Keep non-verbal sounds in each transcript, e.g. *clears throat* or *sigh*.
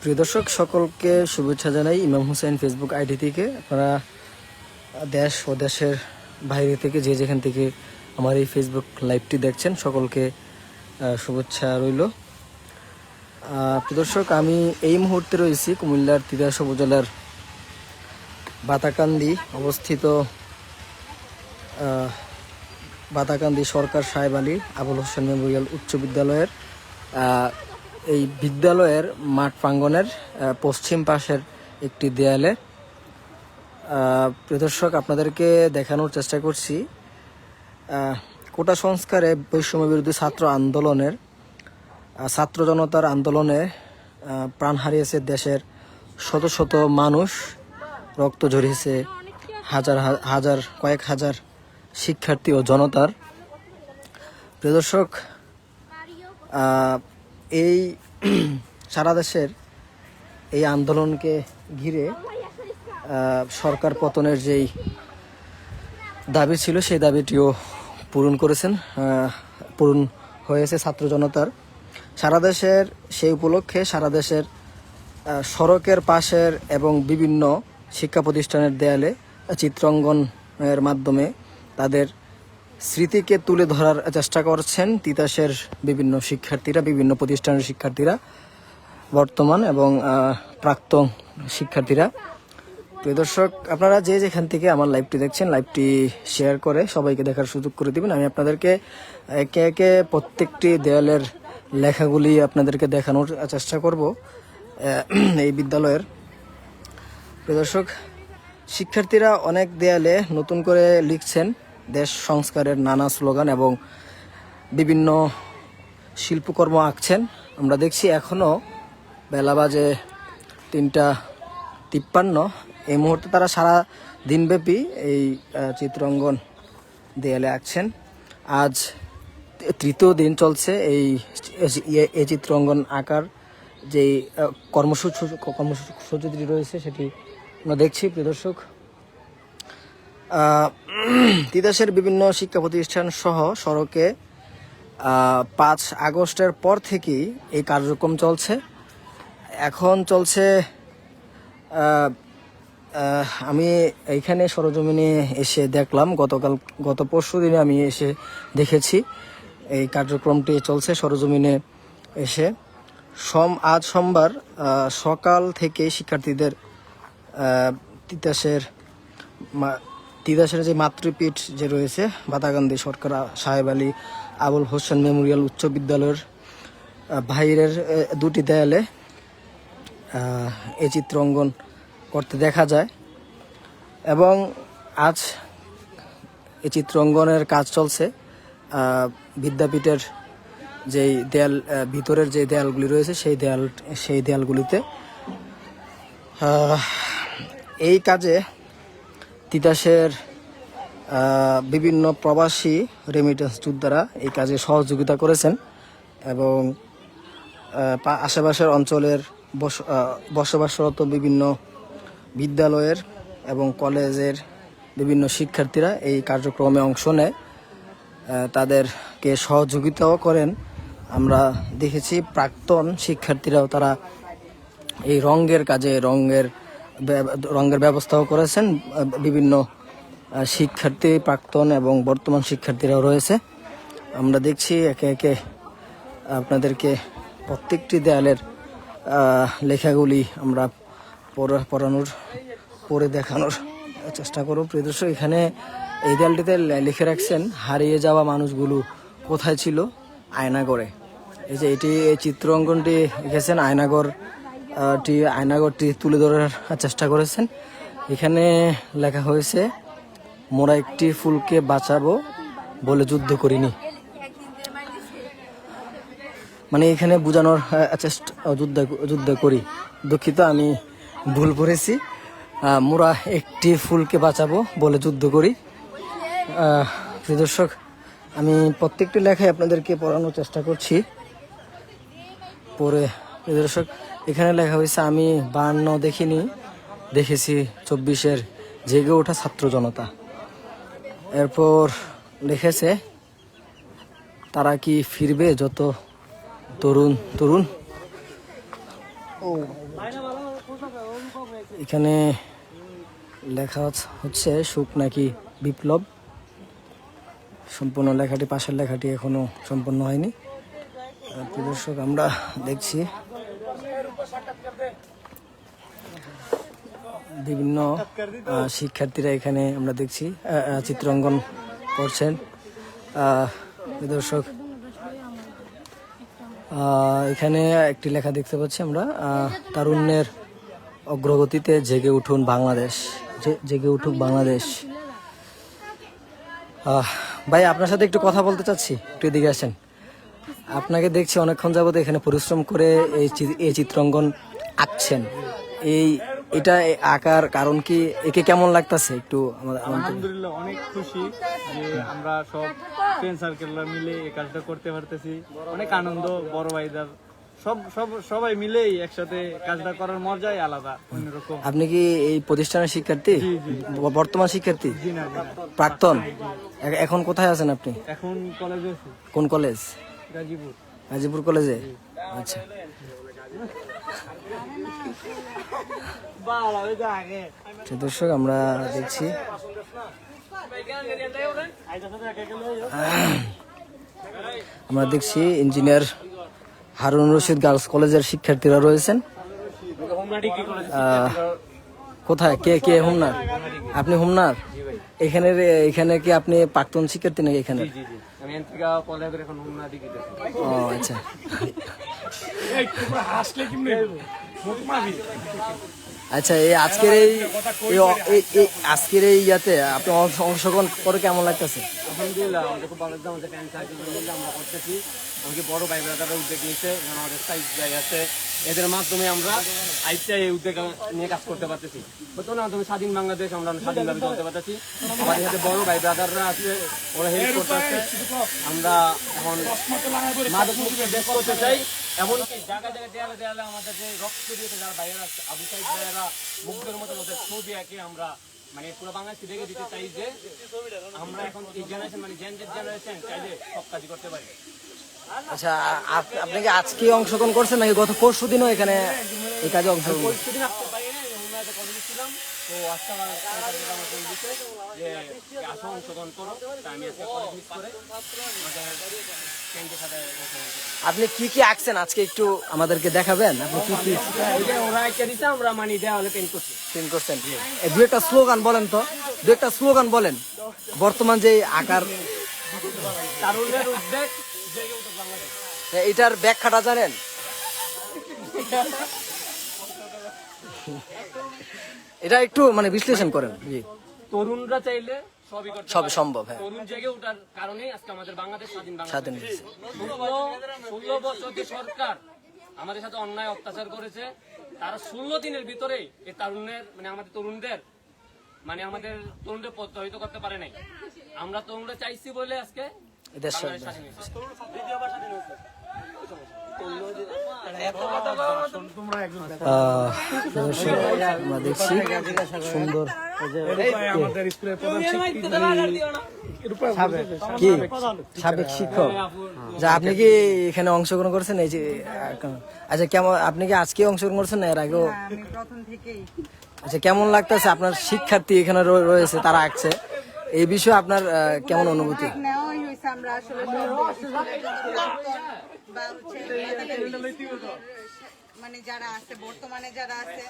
প্রিয় দর্শক, সকলকে শুভেচ্ছা জানাই ইমাম হুসেন ফেসবুক আইডি থেকে। আপনারা দেশ ও দেশের বাইরে থেকে যে যেখান থেকে আমার এই ফেসবুক লাইভটি দেখছেন, সকলকে শুভেচ্ছা রইল। প্রিয় দর্শক, আমি এই মুহূর্তে রয়েছি কুমিল্লার তিতাস উপজেলার বাতাকান্দি অবস্থিত বাতাকান্দি সরকার সাহেব আলী আবুল হোসেন মেমোরিয়াল উচ্চ বিদ্যালয়ের এই বিদ্যালয়ের মাঠ প্রাঙ্গণের আহ, পশ্চিম পাশের একটি দেয়ালে। প্রদর্শক আপনাদেরকে দেখানোর চেষ্টা করছি। কোটা সংস্কারে বৈষম্য বিরোধী ছাত্র আন্দোলনের ছাত্র জনতার আন্দোলনে প্রাণ হারিয়েছে দেশের শত শত মানুষ। রক্ত ঝরিয়েছে হাজার হাজার কয়েক হাজার শিক্ষার্থী ও জনতার। প্রিয় দর্শক আহ, এই *clears throat* সারা দেশের এই আন্দোলনকে ঘিরে সরকার পতনের যেই দাবি ছিল, সেই দাবিটিও পূরণ করেছেন পূরণ হয়েছে ছাত্র জনতার। সারা দেশের সেই উপলক্ষে, সারা দেশের সড়কের পাশের এবং বিভিন্ন শিক্ষা প্রতিষ্ঠানের দেয়ালে চিত্রাঙ্গনের মাধ্যমে তাদের স্মৃতিকে তুলে ধরার চেষ্টা করছেন তিতাসের বিভিন্ন শিক্ষার্থীরা, বিভিন্ন প্রতিষ্ঠানের শিক্ষার্থীরা বর্তমান এবং প্রাক্তন শিক্ষার্থীরা। প্রিয় দর্শক, আপনারা যে যেখান থেকে আমার লাইভটি দেখছেন, লাইভটি শেয়ার করে সবাইকে দেখার সুযোগ করে দিবেন। আমি আপনাদেরকে একে একে প্রত্যেকটি দেয়ালের লেখাগুলি আপনাদেরকে দেখানোর চেষ্টা করব এই বিদ্যালয়ের। প্রিয় দর্শক, শিক্ষার্থীরা অনেক দেয়ালে নতুন করে লিখছেন। দেশ সংস্কারের নানা স্লোগান এবং বিভিন্ন শিল্পকর্ম আঁকছেন। আমরা দেখছি এখনও বেলা বাজে তিনটা তিপ্পান্ন। এই মুহূর্তে তারা সারা দিনব্যাপী এই চিত্রাঙ্গন দেয়ালে আঁকছেন। আজ তৃতীয় দিন চলছে এই এই- চিত্রাঙ্গন আঁকার যেই আহ, কর্মসূচি কর্মসূচিটি রয়েছে সেটি আমরা দেখছি। প্রিয় দর্শক *clears throat* তিতাসের বিভিন্ন শিক্ষা প্রতিষ্ঠান সহ সড়কে পাঁচ আগস্টের পর থেকেই এই কার্যক্রম চলছে। এখন চলছে আমি এইখানে সরজমিনে এসে দেখলাম, গতকাল, গত পরশু দিনে আমি এসে দেখেছি। এই কার্যক্রমটি চলছে সরজমিনে এসে। সোম, আজ সোমবার সকাল থেকে শিক্ষার্থীদের তিতাসের তিতাসের যে মাতৃপীঠ যে রয়েছে বাতাগান্ধী সরকার সাহেব আলী, আবুল হোসেন মেমোরিয়াল উচ্চ বিদ্যালয়ের বাইরের দুটি দেয়ালে এই চিত্র অঙ্কন করতে দেখা যায়। এবং আজ এই চিত্র অঙ্কনের কাজ চলছে বিদ্যাপীঠের যেই দেয়াল ভিতরের যে দেয়ালগুলি রয়েছে, সেই দেয়াল, সেই দেয়ালগুলিতে এই কাজে তিতাসের বিভিন্ন প্রবাসী রেমিটেন্স যোদ্ধারা এই কাজে সহযোগিতা করেছেন এবং আশেপাশের অঞ্চলের বস- বসবাসরত বিভিন্ন বিদ্যালয়ের এবং কলেজের বিভিন্ন শিক্ষার্থীরা এই কার্যক্রমে অংশ নেয়। তাদেরকে সহযোগিতাও করেন। আমরা দেখেছি প্রাক্তন শিক্ষার্থীরাও তারা এই রঙের কাজে, রঙের রঙের ব্যবস্থাও করেছেন, বিভিন্ন শিক্ষার্থী, প্রাক্তন এবং বর্তমান শিক্ষার্থীরাও রয়েছে। আমরা দেখছি একে একে আপনাদেরকে প্রত্যেকটি দেয়ালের লেখাগুলি আমরা পড়া- পড়ানোর, পড়ে দেখানোর চেষ্টা করব। প্রিয় দর্শক, এখানে এই দেয়ালটিতে লিখে রাখছেন, হারিয়ে যাওয়া মানুষগুলো কোথায় ছিল? আয়নাগড়ে। এই যে এটি, এই চিত্র অঙ্কনটি লিখেছেন আয়নাগড় টি আয়নাগরটি তুলে ধরার চেষ্টা করেছেন। এখানে লেখা হয়েছে, মোরা একটি ফুলকে বাঁচাবো বলে যুদ্ধ করিনি। মানে এখানে বোঝানোর চেষ্টা, যুদ্ধ যুদ্ধ করি। দুঃখিত, আমি ভুল করেছি। মোরা একটি ফুলকে বাঁচাবো বলে যুদ্ধ করি। দর্শক, আমি প্রত্যেকটি লেখায় আপনাদেরকে পড়ানোর চেষ্টা করছি। পরে দর্শক এখানে লেখা হয়েছে আমি বান্ন দেখিনি দেখেছি চব্বিশের জেগে ওঠা ছাত্র জনতা। এরপর লিখেছে তারা কি ফিরবে যত তরুণ তরুণ? ও। এখানে লেখা হচ্ছে- সুখ নাকি বিপ্লব? সম্পূর্ণ লেখাটি পাশের লেখাটি এখনও সম্পূর্ণ হয়নি। দর্শক আমরা দেখছি বিভিন্ন শিক্ষার্থীরা এখানে আমরা দেখছি চিত্রাঙ্কন করছেন। দর্শক এখানে একটি লেখা দেখতে পাচ্ছি আমরা তারুণ্যের অগ্রগতিতে জেগে উঠুন বাংলাদেশ জেগে উঠুক বাংলাদেশ। ভাই, আপনার সাথে একটু কথা বলতে চাচ্ছি, একটু এদিকে আসেন। আপনাকে দেখছি অনেকক্ষণ যাবত এখানে পরিশ্রম করে এই এই চিত্রাঙ্কন আঁকছেন। এই এটা আঁকার কারণ কি? একে কেমন লাগতাছে? একটু আলহামদুলিল্লাহ অনেক খুশি যে আমরা সব ফ্রেন্ড সার্কেলরা মিলে এই কাজটা করতে পারতেছি। অনেক আনন্দ বড় ভাইদার। সব সব সবাই মিলেই একসাথে কাজটা করার মজাই আলাদা অন্যরকম। আপনি কি এই প্রতিষ্ঠানের শিক্ষার্থী? বর্তমান শিক্ষার্থী। প্রাক্তন? এখন কোথায় আছেন আপনি? এখন কলেজে কোন কলেজ গাজীপুর। গাজীপুর কলেজে আচ্ছা। দর্শক আমরা দেখছি। আমরা দেখছি ইঞ্জিনিয়ার হারুন রশিদ গার্লস কলেজের শিক্ষার্থীরা রয়েছেন। কোথায়? কে কে হুমনার? আপনি হুমনার? এখানে এখানে কি আপনি প্রাক্তন শিক্ষার্থী নাকি এখানে? জি জি আমি এনত্রিকা কলেজের এখন হুমনা দিকে ও আচ্ছা। আচ্ছা এই আজকের এই আজকের এই ইয়াতে আপনি অংশ- অংশগ্রহণ করে কেমন লাগতেছে? আলহামদুলিল্লাহ আমাদের ভালো লাগছে আমাদের ফ্রেন্ড সার্কেল আমরা করতেছি। আমাকে বড় ভাই ব্রাদাররা উদ্যোগ নিয়েছে আমাদের সাইজ ভাই আছে। এদের মাধ্যমে আমরা আইসা এই উদ্যোগ নিয়ে কাজ করতে পারতেছি। বর্তমানে মাধ্যমে স্বাধীন বাংলাদেশ, আমরা স্বাধীনভাবে চলতে পারতেছি। আমাদের সাথে বড় ভাই ব্রাদাররা আছে, ওরা হেল্প করতেছে আমরা এখন মাদক মুক্ত দেশ করতে চাই। এমনকি জায়গা জায়গায় দেয়ালে দেয়ালে আমাদের যে রক্ত দিয়েছে যারা ভাইয়েরা আবু সাইদ ভাইয়েরা, মুগ্ধের মতো ওদের ছবি আঁকে আমরা মানে পুরো বাংলাদেশকে দেখে দিতে চাই যে আমরা এখন এই জেনারেশন মানে জেন জেনারেশন চাই যে সব কাজই করতে পারি আচ্ছা আপনি কি আজকে অংশগ্রহণ করছেন নাকি গত পরশু দিনও এখানে এই কাজে অংশগ্রহণ করছেন? সেদিন আসতে পারি না উন্নয়তে কলেজে ছিলাম আপনি কি কি আঁকছেন? আজকে একটু আমাদেরকে দেখাবেন। আপনি কি কি পেন্ট করছি প্রিন্ট করছেন? দু একটা স্লোগান বলেন তো। দু একটা স্লোগান বলেন। বর্তমান যে আকার এটার ব্যাখ্যাটা জানেন? এটা একটু মানে বিশ্লেষণ করেন জি। তরুণরা চাইলে সব সম্ভব হ্যাঁ। তরুণ জেগে ওঠার কারণেই আজকে আমাদের বাংলাদেশ স্বাধীন ষোলো বছর যে সরকার আমাদের সাথে অন্যায় অত্যাচার করেছে তারা ষোলো দিনের ভিতরে এই তারুণের মানে আমাদের তরুণদের মানে আমাদের তরুণদের প্রত্যাহিত করতে পারে নাই। আমরা তরুণরা চাইছি বলে আজকে বাংলাদেশ স্বাধীন হয়েছে। দেখছি সুন্দর কি সাবেক শিক্ষক যা আপনি কি এখানে অংশগ্রহণ করছেন এই যে আচ্ছা কেমন আপনি কি আজকে অংশগ্রহণ করছেন না এর আগেও আচ্ছা কেমন লাগতেছে আপনার শিক্ষার্থী এখানে রয়েছে তারা আঁকছে এই বিষয়ে আপনার কেমন অনুভূতি বা হচ্ছে মানে যারা আছে বর্তমানে যারা আছে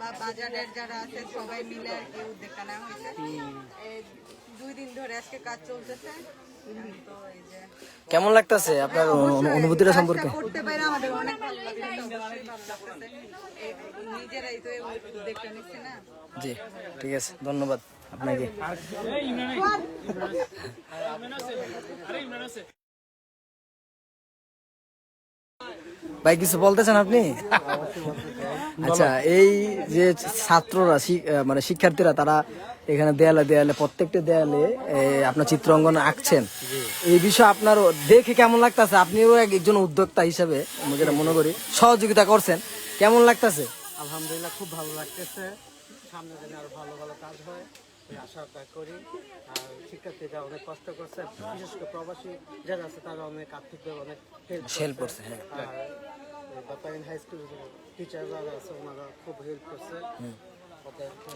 বা বাজারের যারা আছে সবাই মিলে আর কি উদ্যোগটা নেওয়া হয়েছে দুই দিন ধরে আজকে কাজ চলতেছে কেমন লাগতেছে আপনার অনুভূতিটা সম্পর্কে করতে পারে আমাদের অনেক ভালো লাগছে নিজেরাই তো উদ্যোগটা নিচ্ছে না জি ঠিক আছে ধন্যবাদ আপনাকে ভাই, কিছু বলতেছেন আপনি? আচ্ছা এই যে ছাত্ররা মানে শিক্ষার্থীরা, তারা এখানে দেয়ালে দেয়ালে, প্রত্যেকটা দেয়ালে আপনার চিত্র অঙ্কন আঁকছেন। এই বিষয়ে আপনার দেখে কেমন লাগতেছে? আপনিও এক- একজন উদ্যোক্তা হিসেবে, আমি যেটা মনে করি, সহযোগিতা করছেন। কেমন লাগতেছে? আলহামদুলিল্লাহ, খুব ভালো লাগতেছে। সামনে যেন আরও ভালো ভালো কাজ হয়। আশা করি আর শিক্ষার্থীরা অনেক কষ্ট করছে বিশেষ করে প্রবাসী যারা আছে তারা অনেক আর্থিকভাবে অনেক হেল্প করছে। হ্যাঁ আর হাই স্কুল টিচার যারা আছে ওনারা খুব হেল্প করছে।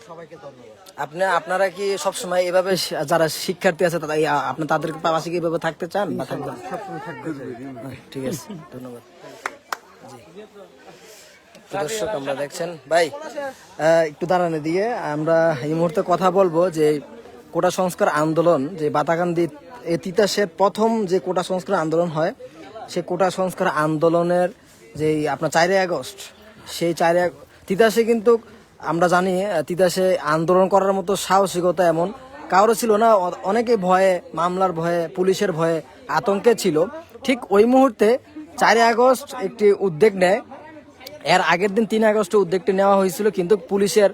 সবাইকে ধন্যবাদ। আপনি আপনারা কি সবসময় এভাবে যারা শিক্ষার্থী আছে তারা আপনি তাদের পাশে কি এভাবে থাকতে চান বা থাকবেন? থাকবে। ঠিক আছে ধন্যবাদ। জি। দর্শক আমরা দেখছেন। ভাই একটু দাঁড়ানো দিয়ে আমরা এই মুহূর্তে কথা বলব যে কোটা সংস্কার আন্দোলন যে বাতাকান্দি তিতাসের প্রথম যে কোটা সংস্কার আন্দোলন হয় সেই কোটা সংস্কার আন্দোলনের যে আপনার চারই আগস্ট সেই চারই তিতাসে কিন্তু আমরা জানি তিতাসে আন্দোলন করার মতো সাহসিকতা এমন কারও ছিল না। অনেকে ভয়ে মামলার ভয়ে পুলিশের ভয়ে আতঙ্কে ছিল। ঠিক ওই মুহূর্তে চারই আগস্ট একটি উদ্যোগ নেয়। এর আগের দিন তিন আগস্ট উদ্যোগটি নেওয়া হয়েছিল কিন্তু পুলিশের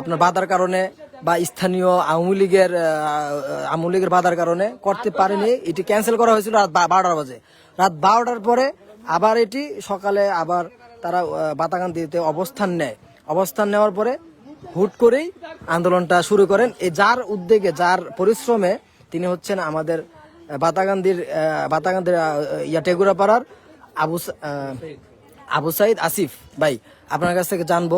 আপনার বাধার কারণে বা স্থানীয় আওয়ামী লীগের আওয়ামী লীগের বাধার কারণে করতে পারেনি। এটি ক্যান্সেল করা হয়েছিল রাত বারোটার বাজে। রাত বারোটার পরে আবার এটি সকালে আবার তারা বাতাকান্দিতে অবস্থান নেয়। অবস্থান নেওয়ার পরে হুট করেই আন্দোলনটা শুরু করেন। এই যার উদ্যোগে যার পরিশ্রমে তিনি হচ্ছেন আমাদের আহ, ইয়া টেগুরাপাড়ার আবু আবু সাইদ আসিফ, ভাই, আপনার কাছ থেকে জানব,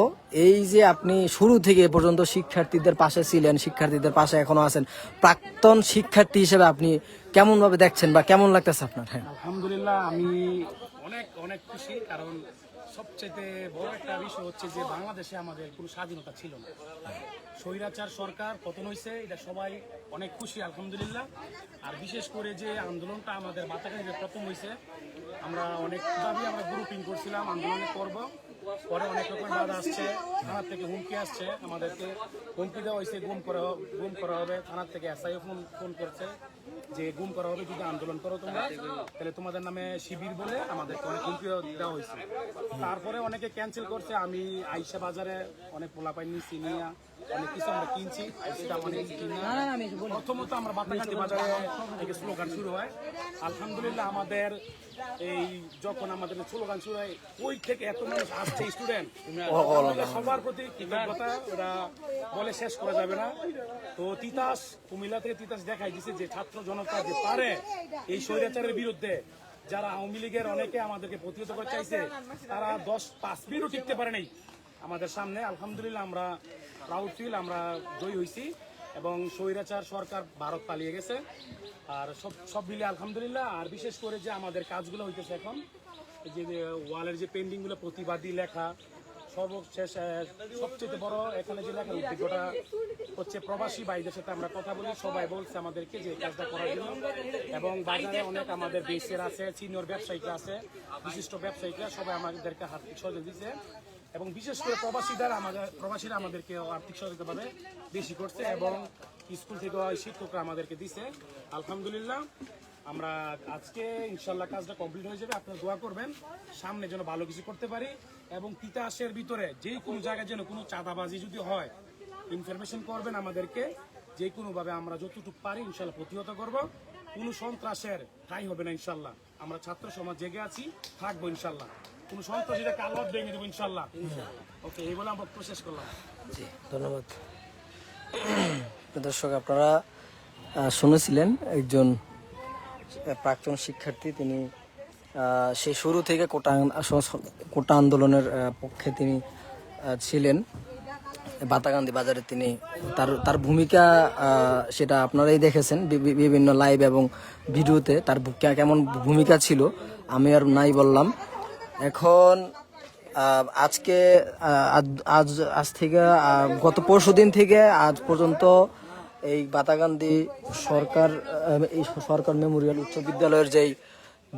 এই যে আপনি শুরু থেকে এ পর্যন্ত শিক্ষার্থীদের পাশে ছিলেন, শিক্ষার্থীদের পাশে এখনও আছেন, প্রাক্তন শিক্ষার্থী হিসেবে আপনি কেমন ভাবে দেখছেন বা কেমন লাগতেছে আপনার? হ্যাঁ। আলহামদুলিল্লাহ, আমি অনেক অনেক খুশি, কারণ সবচেয়ে বড় একটা বিষয় হচ্ছে যে বাংলাদেশে আমাদের কোনো স্বাধীনতা ছিল না। স্বৈরাচার সরকার পতন হয়েছে এটা সবাই অনেক খুশি, আলহামদুলিল্লাহ। আর বিশেষ করে যে আন্দোলনটা আমাদের বাতাকানিতে প্রথম হয়েছে আমরা অনেক অনেকভাবে আমরা গ্রুপিং করছিলাম আন্দোলনে করব পরে অনেক রকম বাধা আসছে, থানার থেকে হুমকি আসছে, আমাদেরকে হুমকি দেওয়া হয়েছে গুম করা গুম করা হবে, থানার থেকে এসআইও ফোন ফোন করছে। যে গুম করা হবে যদি আন্দোলন করো তোমরা তাহলে তোমাদের নামে শিবির বলে আমাদেরকে অনেক হুমকি দেওয়া হয়েছে। তারপরে অনেকে ক্যান্সেল করছে আমি আইসা বাজারে অনেক পোলাপাই নিচ্ছি নিয়ে অনেক কিছু আমরা কিনছি সেটা অনেক প্রথমত আমরা বাতাকান্দি বাজারে থেকে স্লোগান শুরু হয়। আলহামদুলিল্লাহ আমাদের এই যখন আমাদের স্লোগান শুরু হয় ওই থেকে এত মানুষ আসছে স্টুডেন্ট সবার প্রতি কৃতজ্ঞতা ওরা বলে শেষ করা যাবে না। তো তিতাস কুমিল্লা থেকে তিতাস দেখাই দিছে যে ছাত্র জনতা যে পারে এই স্বৈরাচারের বিরুদ্ধে। যারা আওয়ামী লীগের অনেকে আমাদেরকে প্রতিহত করতে চাইছে, তারা দশ পাঁচ মিনিটও টিকতে পারে নাই। আমাদের সামনে আলহামদুলিল্লাহ আমরা প্রাউড ফিল আমরা জয়ী হয়েছি এবং স্বৈরাচার সরকার ভারত পালিয়ে গেছে। আর সব সব মিলে আলহামদুলিল্লাহ। আর বিশেষ করে যে আমাদের কাজগুলো হইতেছে এখন যে ওয়ালের যে পেন্টিংগুলো প্রতিবাদী লেখা সর্বশেষ সবচেয়ে বড় এখানে যে লেখার উদ্যোগটা হচ্ছে প্রবাসী ভাইদের সাথে আমরা কথা বলি, সবাই বলছে আমাদেরকে যে কাজটা করার জন্য। এবং বাজারে অনেক আমাদের দেশের আছে, সিনিয়র ব্যবসায়িকরা আছে, বিশিষ্ট ব্যবসায়িকরা সবাই আমাদেরকে আর্থিক সহযোগিতা দিচ্ছে। এবং বিশেষ করে প্রবাসীদের আমাদের, প্রবাসীরা আমাদেরকে আর্থিক সহযোগিতা ভাবে বেশি করছে এবং স্কুল থেকে শিক্ষকরা আমাদেরকে দিছে। আলহামদুলিল্লাহ, আমরা আজকে ইনশাল্লাহ কাজটা কমপ্লিট হয়ে যাবে। আপনারা দোয়া করবেন, সামনে যেন ভালো কিছু করতে পারি। এবং তিতাসের ভিতরে যে কোনো জায়গায় যেন কোনো চাঁদাবাজি যদি হয় ইনফরমেশন করবেন আমাদেরকে। যে কোনোভাবে আমরা যতটুকু পারি ইনশাল্লাহ প্রতিহত করব। কোনো সন্ত্রাসের ঠাই হবে না ইনশাল্লাহ। আমরা ছাত্র সমাজ জেগে আছি থাকব ইনশাল্লাহ। কোনো সন্ত্রাসীরা কালবাদ ভেঙে দেবো ইনশাল্লাহ। ওকে এই বলে আমরা প্রসেস করলাম। জি ধন্যবাদ। দর্শক আপনারা শুনেছিলেন একজন প্রাক্তন শিক্ষার্থী তিনি সেই শুরু থেকে কোটা কোটা আন্দোলনের পক্ষে তিনি ছিলেন। বাতাকান্দি বাজারে তিনি তার তার ভূমিকা সেটা আপনারাই দেখেছেন বিভিন্ন লাইভ এবং ভিডিওতে তার কেমন ভূমিকা ছিল, আমি আর নাই বললাম। এখন আজকে আজ- আজ থেকে গত পরশু দিন থেকে আজ পর্যন্ত এই বাতাকান্দি সরকার এই সরকার মেমোরিয়াল উচ্চ বিদ্যালয়ের যেই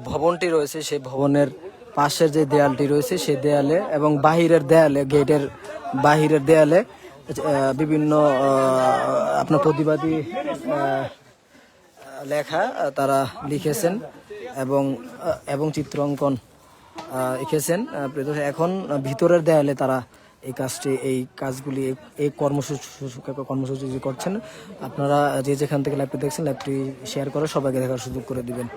ভবনটি রয়েছে, সেই ভবনের পাশের যে দেয়ালটি রয়েছে, সেই দেয়ালে এবং বাহিরের দেয়ালে, গেটের বাহিরের দেয়ালে বিভিন্ন আপনার প্রতিবাদী লেখা তারা লিখেছেন এবং এবং চিত্র অঙ্কন এঁকেছেন। এখন ভিতরের দেয়ালে তারা এই কাজটি, এই কাজগুলি, এই- কর্মসূচি কর্মসূচি করছেন, আপনারা যে যেখান থেকে লাইভটি দেখছেন লাইভটি শেয়ার করে সবাইকে দেখার সুযোগ করে দিবেন।